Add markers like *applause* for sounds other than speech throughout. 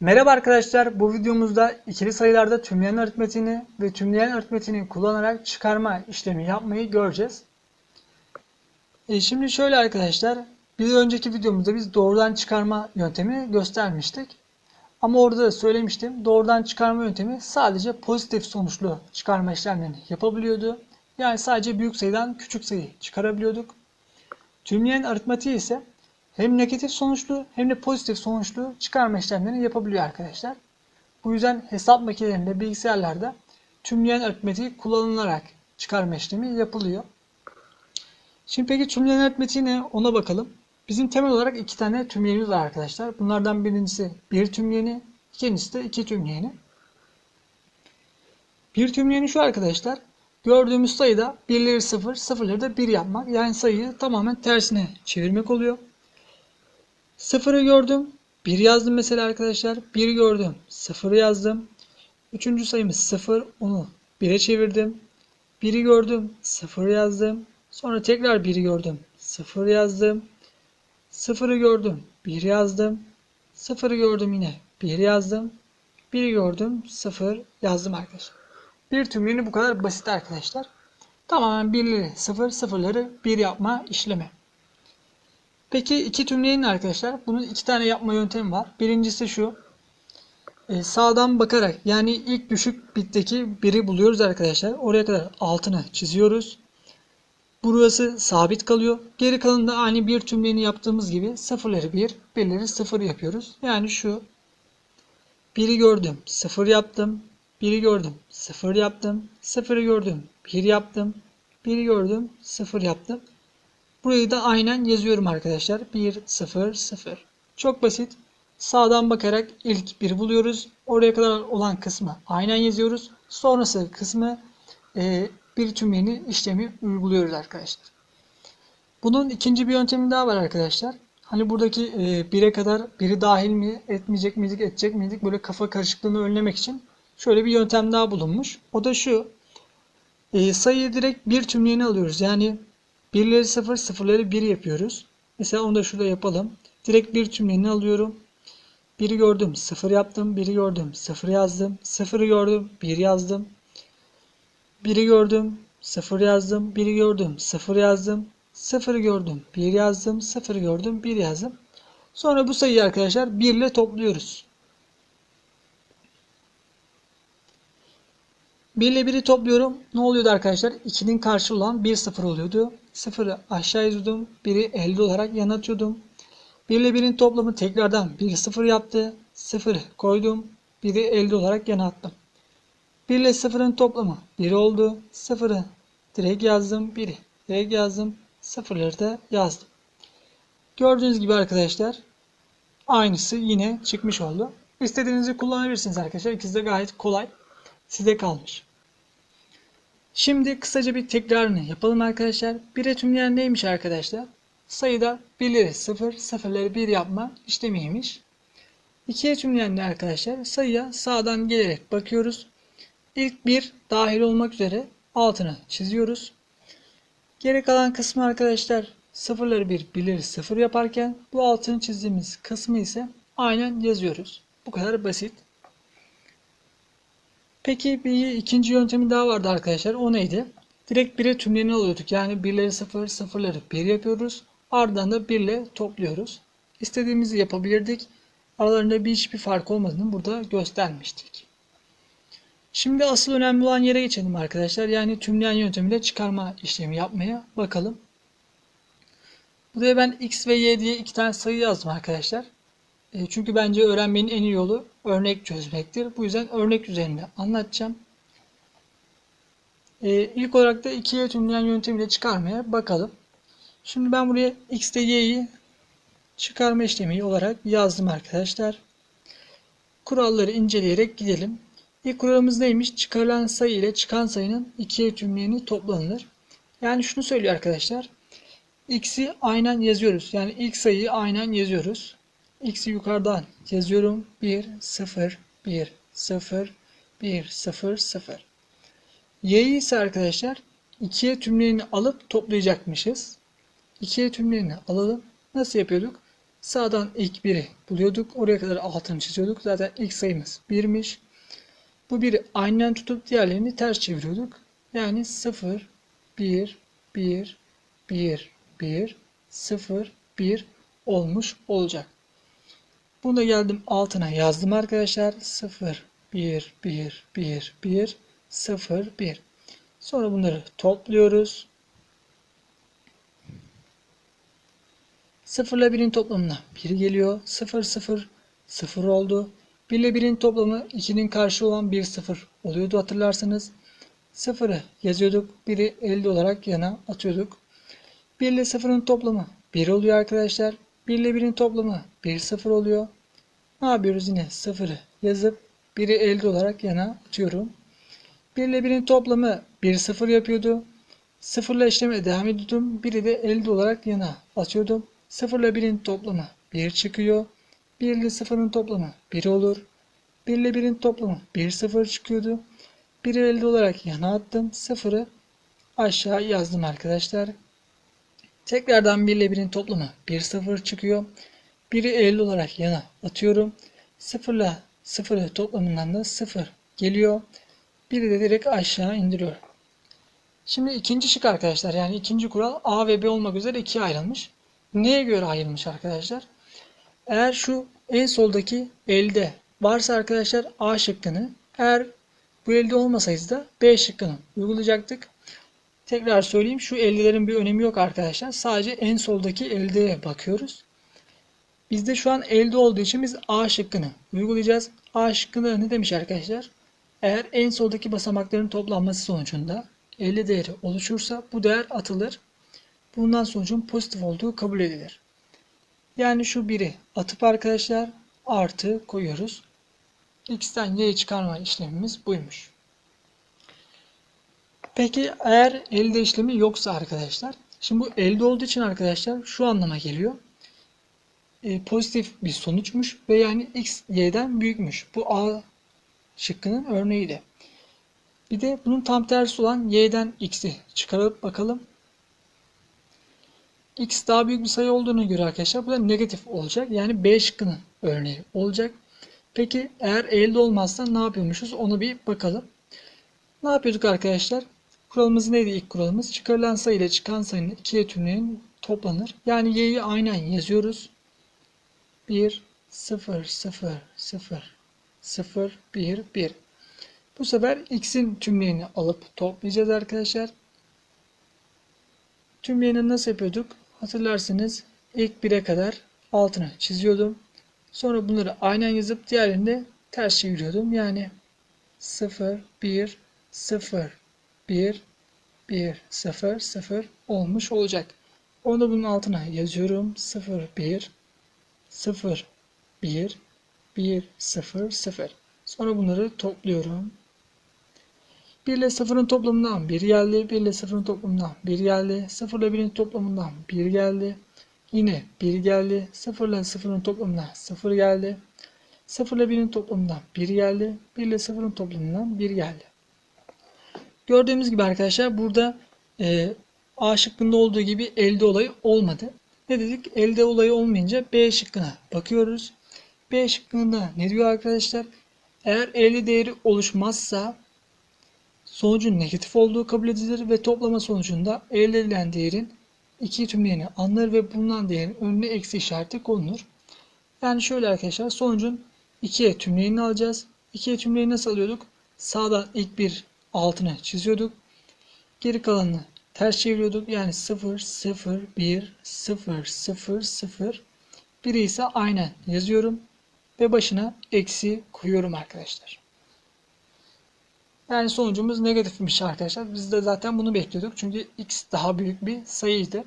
Merhaba arkadaşlar, bu videomuzda ikili sayılarda tümleyen aritmetiğini ve tümleyen aritmetiğini kullanarak çıkarma işlemi yapmayı göreceğiz. E şimdi şöyle arkadaşlar, bir önceki videomuzda biz doğrudan çıkarma yöntemini göstermiştik. Ama orada da söylemiştim, doğrudan çıkarma yöntemi sadece pozitif sonuçlu çıkarma işlemlerini yapabiliyordu. Yani sadece büyük sayıdan küçük sayı çıkarabiliyorduk. Tümleyen aritmatiği ise hem negatif sonuçlu hem de pozitif sonuçlu çıkarma işlemlerini yapabiliyor arkadaşlar. Bu yüzden hesap makinelerinde, bilgisayarlarda tümleyen aritmetiği kullanılarak çıkarma işlemi yapılıyor. Şimdi peki tümleyen aritmetiği ne? Ona bakalım. Bizim temel olarak iki tane tümleyenimiz var arkadaşlar. Bunlardan birincisi bir tümleyeni, ikincisi de iki tümleyeni. Bir tümleyeni şu arkadaşlar. Gördüğümüz sayıda birleri sıfır, sıfırları da bir yapmak. Yani sayıyı tamamen tersine çevirmek oluyor. Sıfırı gördüm. Bir yazdım mesela arkadaşlar. Bir gördüm. Sıfır yazdım. Üçüncü sayımız sıfır. Onu bire çevirdim. Biri gördüm. Sıfır yazdım. Sonra tekrar biri gördüm. Sıfır yazdım. Sıfırı gördüm. Bir yazdım. Sıfırı gördüm yine. Bir yazdım. Bir gördüm. Sıfır yazdım arkadaşlar. Bir tümleyeni bu kadar basit arkadaşlar. Tamamen birleri sıfır, sıfırları bir yapma işlemi. Peki iki tümleyin arkadaşlar. Bunun iki tane yapma yöntemi var. Birincisi şu. Ee, sağdan bakarak yani ilk düşük bitteki biri buluyoruz arkadaşlar. Oraya kadar altını çiziyoruz. Burası sabit kalıyor. Geri kalanında aynı bir tümleyini yaptığımız gibi sıfırları bir, birleri sıfır yapıyoruz. Yani şu. Biri gördüm, sıfır yaptım. Biri gördüm, sıfır yaptım. Sıfırı gördüm, bir yaptım. Biri gördüm, sıfır yaptım. Burayı da aynen yazıyorum arkadaşlar. 1, 0, 0. Çok basit. Sağdan bakarak ilk bir buluyoruz. Oraya kadar olan kısmı aynen yazıyoruz. Sonrası kısmı e, bir tümleyeni işlemi uyguluyoruz arkadaşlar. Bunun ikinci bir yöntemi daha var arkadaşlar. Hani buradaki e, kadar biri dahil mi etmeyecek miydik edecek miydik böyle kafa karışıklığını önlemek için şöyle bir yöntem daha bulunmuş. O da şu. E, sayıyı direkt bir tümleyeni alıyoruz. Yani Birleri sıfır, sıfırları bir yapıyoruz. Mesela onu da şurada yapalım. Direkt bir tümleyeni alıyorum. Biri gördüm, sıfır yaptım. Biri gördüm, sıfır yazdım. Sıfırı gördüm, bir yazdım. Biri gördüm, sıfır yazdım. Biri gördüm, sıfır yazdım. Sıfırı gördüm, bir yazdım. Sıfırı gördüm, bir yazdım. Sonra bu sayıyı arkadaşlar 1 ile topluyoruz. 1 ile 1'i topluyorum. Ne oluyordu arkadaşlar? 2'nin karşılığı olan 1 0 oluyordu. 0'ı aşağı yazıyordum. 1'i elde olarak yana atıyordum. 1 ile 1'in toplamı tekrardan 1 0 yaptı. 0'ı koydum. 1'i elde olarak yana attım. 1 ile 0'ın toplamı 1 oldu. 0'ı direkt yazdım. 1'i direkt yazdım. 0'ları da yazdım. Gördüğünüz gibi arkadaşlar aynısı yine çıkmış oldu. İstediğinizi kullanabilirsiniz arkadaşlar. İkisi de gayet kolay. Size kalmış. Şimdi kısaca bir tekrarını yapalım arkadaşlar. Bir tümleyen neymiş arkadaşlar? Sayıda birleri sıfır, sıfırları bir yapma işlemiymiş. İkiye tümleyen ne arkadaşlar? Sayıya sağdan gelerek bakıyoruz. İlk bir dahil olmak üzere altını çiziyoruz. Geri kalan kısmı arkadaşlar sıfırları bir, birleri sıfır yaparken bu altını çizdiğimiz kısmı ise aynen yazıyoruz. Bu kadar basit. Peki bir ikinci yöntemi daha vardı arkadaşlar. O neydi? Direkt 1'e tümleyeni alıyorduk. Yani birleri 0, sıfırları 1 yapıyoruz. Ardından da 1 ile topluyoruz. İstediğimizi yapabilirdik. Aralarında bir hiçbir fark olmadığını burada göstermiştik. Şimdi asıl önemli olan yere geçelim arkadaşlar. Yani tümleyen yöntemiyle çıkarma işlemi yapmaya bakalım. Buraya ben x ve y diye iki tane sayı yazdım arkadaşlar. E, çünkü bence öğrenmenin en iyi yolu örnek çözmektir. Bu yüzden örnek üzerinde anlatacağım. E, ilk olarak da ikiye tümleyen yöntemiyle çıkarmaya bakalım. Şimdi ben buraya x ile y'yi çıkarma işlemi olarak yazdım arkadaşlar. Kuralları inceleyerek gidelim. İlk kuralımız neymiş? Çıkarılan sayı ile çıkan sayının ikiye tümleyeni toplanılır. Yani şunu söylüyor arkadaşlar. X'i aynen yazıyoruz. Yani ilk sayıyı aynen yazıyoruz. X'i yukarıdan yazıyorum. 1, 0, 1, 0, 1, 0, 0. Y'yi ise arkadaşlar 2'ye tümlerini alıp toplayacakmışız. 2'ye tümlerini alalım. Nasıl yapıyorduk? Sağdan ilk biri buluyorduk. Oraya kadar altını çiziyorduk. Zaten ilk sayımız 1'miş. Bu biri aynen tutup diğerlerini ters çeviriyorduk. Yani 0, 1, 1, 1, 1, 0, 1 olmuş olacak. Bunu geldim altına yazdım arkadaşlar. 0, 1, 1, 1, 1, 0, 1. Sonra bunları topluyoruz. 0 ile 1'in toplamına 1 geliyor. 0, 0, 0 oldu. 1 ile 1'in toplamı 2'nin karşı olan 1, 0 oluyordu hatırlarsanız. 0'ı yazıyorduk. 1'i elde olarak yana atıyorduk. 1 ile 0'ın toplamı 1 oluyor arkadaşlar. 1 ile 1'in toplamı 1, 0 oluyor. Ne yapıyoruz yine 0'ı yazıp 1'i elde olarak yana atıyorum. 1 ile 1'in toplamı 1, 0 yapıyordu. 0 ile işleme devam ediyordum. 1'i de elde olarak yana atıyordum. 0 ile 1'in toplamı 1 çıkıyor. 1 ile 0'ın toplamı 1 olur. 1 ile 1'in toplamı 1, 0 çıkıyordu. 1'i elde olarak yana attım. 0'ı aşağı yazdım arkadaşlar. Tekrardan 1 ile 1'in toplamı 1, 0 çıkıyor. 1'i elde olarak yana atıyorum. 0 ile 0'ı toplamından da 0 geliyor. 1'i de direkt aşağı indiriyorum. Şimdi ikinci şık arkadaşlar. Yani ikinci kural A ve B olmak üzere ikiye ayrılmış. Neye göre ayrılmış arkadaşlar? Eğer şu en soldaki elde varsa arkadaşlar A şıkkını eğer bu elde olmasaydı da B şıkkını uygulayacaktık. Tekrar söyleyeyim şu eldelerin bir önemi yok arkadaşlar. Sadece en soldaki eldeye bakıyoruz. Bizde şu an elde olduğu için biz A şıkkını uygulayacağız. A şıkkında ne demiş arkadaşlar? Eğer en soldaki basamakların toplanması sonucunda 50 değeri oluşursa bu değer atılır. Bundan sonucun pozitif olduğu kabul edilir. Yani şu biri atıp arkadaşlar artı koyuyoruz. X'ten Y'yi çıkarma işlemimiz buymuş. Peki eğer elde işlemi yoksa arkadaşlar. Şimdi bu elde olduğu için arkadaşlar şu anlama geliyor. E, pozitif bir sonuçmuş ve yani X Y'den büyükmüş. Bu A şıkkının örneğiydi. Bir de bunun tam tersi olan y'den x'i çıkarıp bakalım. x daha büyük bir sayı olduğuna göre arkadaşlar bu da negatif olacak. Yani b şıkkının örneği olacak. Peki eğer elde olmazsa ne yapıyormuşuz ona bir bakalım. Ne yapıyorduk arkadaşlar? Kuralımız neydi ilk kuralımız? Çıkarılan sayı ile çıkan sayının ikiye tümleyin toplanır. Yani y'yi aynen yazıyoruz. 1, 0, 0, 0, 0, 1, 1. Bu sefer x'in tümleyeni alıp toplayacağız arkadaşlar. Tümleyeni nasıl yapıyorduk? Hatırlarsınız ilk 1'e kadar altını çiziyordum. Sonra bunları aynen yazıp diğerini ters çeviriyordum. Yani 0, 1, 0, 1, 1, 0, 0 olmuş olacak. Onu da bunun altına yazıyorum. 0, 1, 0, 1, 1, 0, 0. Sonra bunları topluyorum. 1 ile 0'ın toplamından 1 geldi. 1 ile 0'ın toplamından 1 geldi. 0 ile 1'in toplamından 1 geldi. Yine 1 geldi. 0 ile 0'ın toplamından 0 geldi. 0 ile 1'in toplamından 1 geldi. 1 ile 0'ın toplamından 1 geldi. Gördüğümüz gibi arkadaşlar burada e, A şıkkında olduğu gibi elde olayı olmadı. Ne dedik? Elde olayı olmayınca B şıkkına bakıyoruz. B şıkkında ne diyor arkadaşlar? Eğer elde değeri oluşmazsa sonucun negatif olduğu kabul edilir ve toplama sonucunda elde edilen değerin iki tümleyeni alınır ve bulunan değerin önüne eksi işareti konulur. Yani şöyle arkadaşlar sonucun 2'ye tümleyeni alacağız. 2'ye tümleyeni nasıl alıyorduk? Sağdan ilk bir altını çiziyorduk. Geri kalanını ters çeviriyorduk. Yani 0, 0, 1, 0, 0, 0. Biri ise aynen yazıyorum. Ve başına eksi koyuyorum arkadaşlar. Yani sonucumuz negatifmiş arkadaşlar. Biz de zaten bunu bekliyorduk. Çünkü x daha büyük bir sayıydı.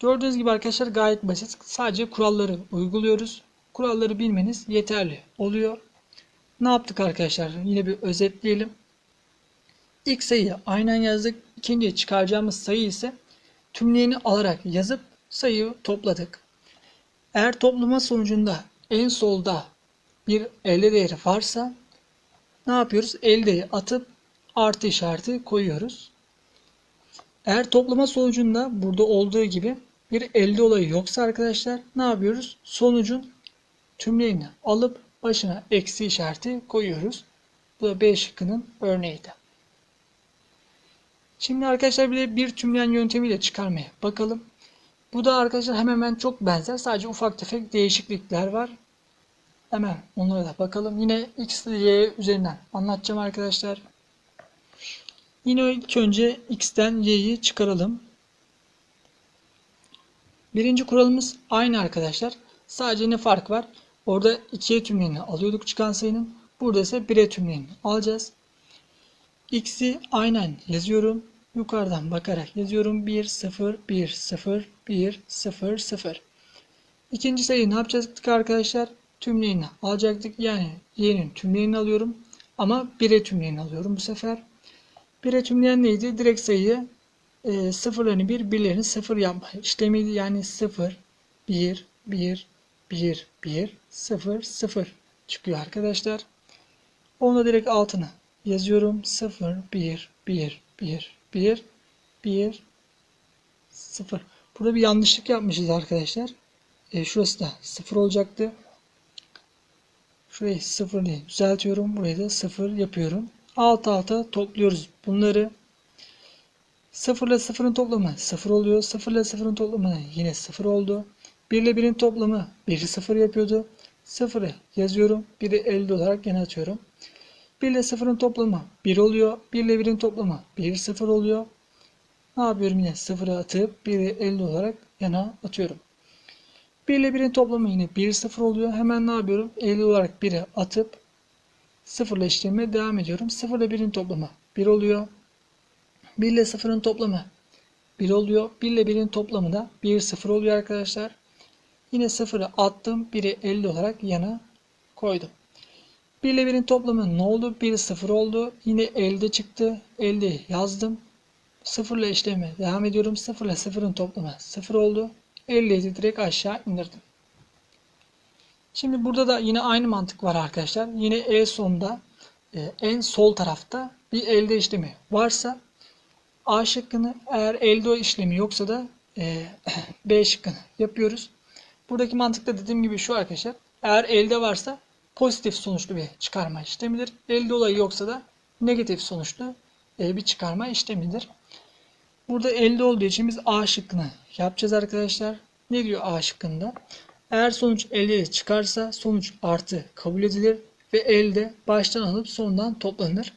Gördüğünüz gibi arkadaşlar gayet basit. Sadece kuralları uyguluyoruz. Kuralları bilmeniz yeterli oluyor. Ne yaptık arkadaşlar? Yine bir özetleyelim. İlk sayıyı aynen yazdık. İkinciye çıkaracağımız sayı ise tümleyeni alarak yazıp sayıyı topladık. Eğer toplama sonucunda en solda bir elde değeri varsa ne yapıyoruz? Eldeyi atıp artı işareti koyuyoruz. Eğer toplama sonucunda burada olduğu gibi bir elde olayı yoksa arkadaşlar ne yapıyoruz? Sonucun tümleyini alıp başına eksi işareti koyuyoruz. Bu da B şıkkının örneğiydi. Şimdi arkadaşlar bir de bir tümleyen yöntemiyle çıkarmaya bakalım. Bu da arkadaşlar hemen hemen çok benzer. Sadece ufak tefek değişiklikler var. Hemen onlara da bakalım. Yine x ile y üzerinden anlatacağım arkadaşlar. Yine ilk önce x'ten y'yi çıkaralım. Birinci kuralımız aynı arkadaşlar. Sadece ne fark var? Orada 2'ye tümleyeni alıyorduk çıkan sayının. Burada ise 1'e tümleyeni alacağız. X'i aynen yazıyorum. Yukarıdan bakarak yazıyorum. 1, 0, 1, 0, 1, 0, 0. İkinci sayıyı ne yapacaktık arkadaşlar? Tümleyeni alacaktık. Yani y'nin tümleyeni alıyorum. Ama 1'e tümleyeni alıyorum bu sefer. 1'e tümleyen neydi? Direkt sayıyı e, sıfırlarını 1, birlerini 0 yapma işlemiydi. Yani 0, 1, 1, 1, 1, 0, 0 çıkıyor arkadaşlar. Onu direkt altına yazıyorum. 0, 1, 1, 1, 1, 1, 0. Burada bir yanlışlık yapmışız arkadaşlar. E, şurası da 0 olacaktı. Şurayı 0 diye düzeltiyorum. Burayı da 0 yapıyorum. Alt alta topluyoruz bunları. 0 ile 0'ın toplamı 0 oluyor. 0 ile 0'ın toplamı yine 0 oldu. 1 ile 1'in toplamı 1'i 0 yapıyordu. 0'ı yazıyorum. 1'i elde olarak yana atıyorum. 1 ile 0'ın toplamı 1 oluyor. 1 ile 1'in toplamı 1 0 oluyor. Ne yapıyorum yine 0'ı atıp 1'i elde olarak yana atıyorum. 1 ile 1'in toplamı yine 1 0 oluyor. Hemen ne yapıyorum? 50 olarak 1'i atıp 0 ile işlemeye devam ediyorum. 0 ile 1'in toplamı 1 oluyor. 1 ile 0'ın toplamı 1 oluyor. 1 ile 1'in toplamı da 1 0 oluyor arkadaşlar. Yine 0'ı attım. 1'i 50 olarak yana koydum. 1 ile 1'in toplamı ne oldu? 1 0 oldu. Yine elde çıktı. Elde yazdım. 0 ile işleme devam ediyorum. 0 ile 0'ın toplamı 0 oldu. 50'yi direkt aşağı indirdim. Şimdi burada da yine aynı mantık var arkadaşlar. Yine en sonda e, en sol tarafta bir elde işlemi varsa A şıkkını eğer elde işlemi yoksa da e, *clears throat* B şıkkını yapıyoruz. Buradaki mantıkta dediğim gibi şu arkadaşlar. Eğer elde varsa pozitif sonuçlu bir çıkarma işlemidir. Elde olayı yoksa da negatif sonuçlu e, bir çıkarma işlemidir. Burada elde olduğu için biz A şıkkını yapacağız arkadaşlar. Ne diyor A şıkkında? Eğer sonuç elde çıkarsa sonuç artı kabul edilir ve elde baştan alıp sondan toplanır.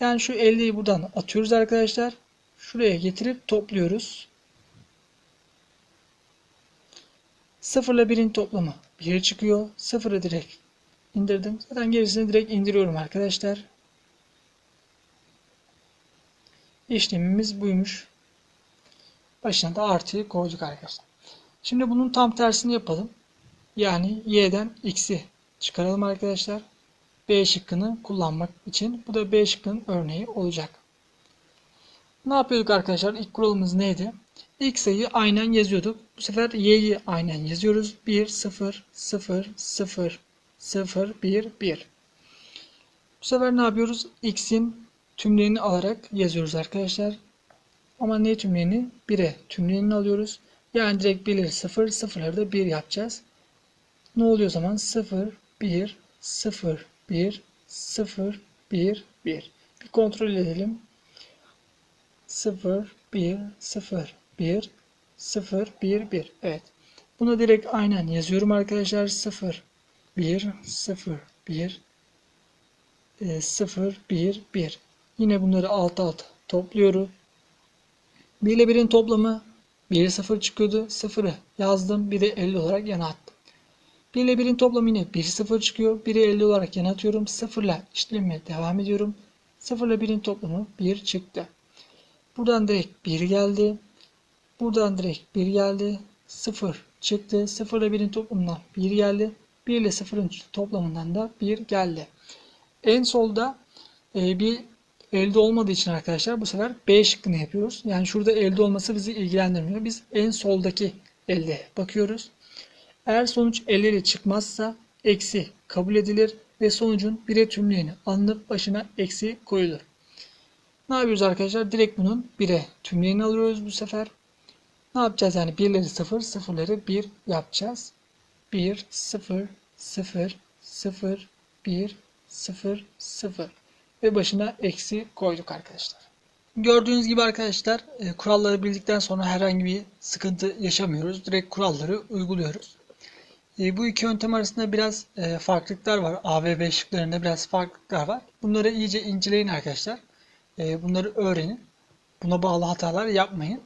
Yani şu 50'yi buradan atıyoruz arkadaşlar. Şuraya getirip topluyoruz. 0 ile 1'in toplamı 1 çıkıyor. 0'ı direkt indirdim. Zaten gerisini direkt indiriyorum arkadaşlar. İşlemimiz buymuş. Başına da artıyı koyduk arkadaşlar. Şimdi bunun tam tersini yapalım. Yani y'den x'i çıkaralım arkadaşlar. B şıkkını kullanmak için. Bu da B şıkkının örneği olacak. Ne yapıyorduk arkadaşlar? İlk kuralımız neydi? İlk sayıyı aynen yazıyorduk. Bu sefer y'yi aynen yazıyoruz. 1, 0, 0, 0, 0, 1, 1. Bu sefer ne yapıyoruz? X'in tümleyeni alarak yazıyoruz arkadaşlar. Ama ne tümleyeni? 1'e tümleyeni alıyoruz. Yani direkt 1'leri 0, 0'ları da 1 yapacağız. Ne oluyor o zaman? 0, 1, 0, 1, 0, 1, 1. Bir kontrol edelim. 0, 1, 0, 1, 0, 1, 1. Evet. Bunu direkt aynen yazıyorum arkadaşlar. 0, 1, 0, 1, 0, 1, 1. Yine bunları alt alt topluyorum. 1 ile 1'in toplamı 1 0 çıkıyordu. 0'ı yazdım. 1'i 50 olarak yana attım. 1 ile 1'in toplamı yine 1 0 çıkıyor. 1'i 50 olarak yana atıyorum. 0 ile işlemime devam ediyorum. 0 ile 1'in toplamı 1 çıktı. Buradan direkt 1 geldi. Buradan direkt 1 geldi. 0 çıktı. 0 ile 1'in toplamından 1 geldi. 1 ile 0'ın toplamından da 1 geldi. En solda e, bir elde olmadığı için arkadaşlar bu sefer B şıkkını yapıyoruz. Yani şurada elde olması bizi ilgilendirmiyor. Biz en soldaki elde bakıyoruz. Eğer sonuç 50 ile çıkmazsa eksi kabul edilir ve sonucun bire tümleyeni alınıp başına eksi koyulur. Ne yapıyoruz arkadaşlar? Direkt bunun 1'e tümleyeni alıyoruz bu sefer. Ne yapacağız yani? Birleri 0, sıfırları 1 yapacağız. 1, 0, 0, 0, 1, 0, 0 ve başına eksi koyduk arkadaşlar. Gördüğünüz gibi arkadaşlar e, kuralları bildikten sonra herhangi bir sıkıntı yaşamıyoruz. Direkt kuralları uyguluyoruz. E, bu iki yöntem arasında biraz e, farklılıklar var. A ve B şıklarında biraz farklılıklar var. Bunları iyice inceleyin arkadaşlar. Bunları öğrenin. Buna bağlı hatalar yapmayın.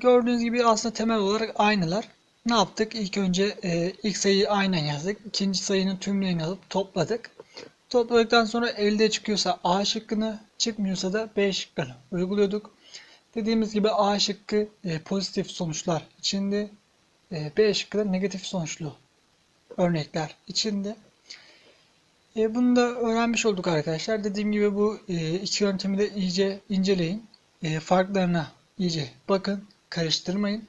Gördüğünüz gibi aslında temel olarak aynılar. Ne yaptık? İlk önce e, ilk sayıyı aynen yazdık. İkinci sayının tümlerini alıp topladık. Topladıktan sonra elde çıkıyorsa A şıkkını, çıkmıyorsa da B şıkkını uyguluyorduk. Dediğimiz gibi A şıkkı e, pozitif sonuçlar içinde, e, B şıkkı da negatif sonuçlu örnekler içinde. E, bunu da öğrenmiş olduk arkadaşlar. Dediğim gibi bu e, iki yöntemi de iyice inceleyin. E, farklarına iyice bakın, karıştırmayın.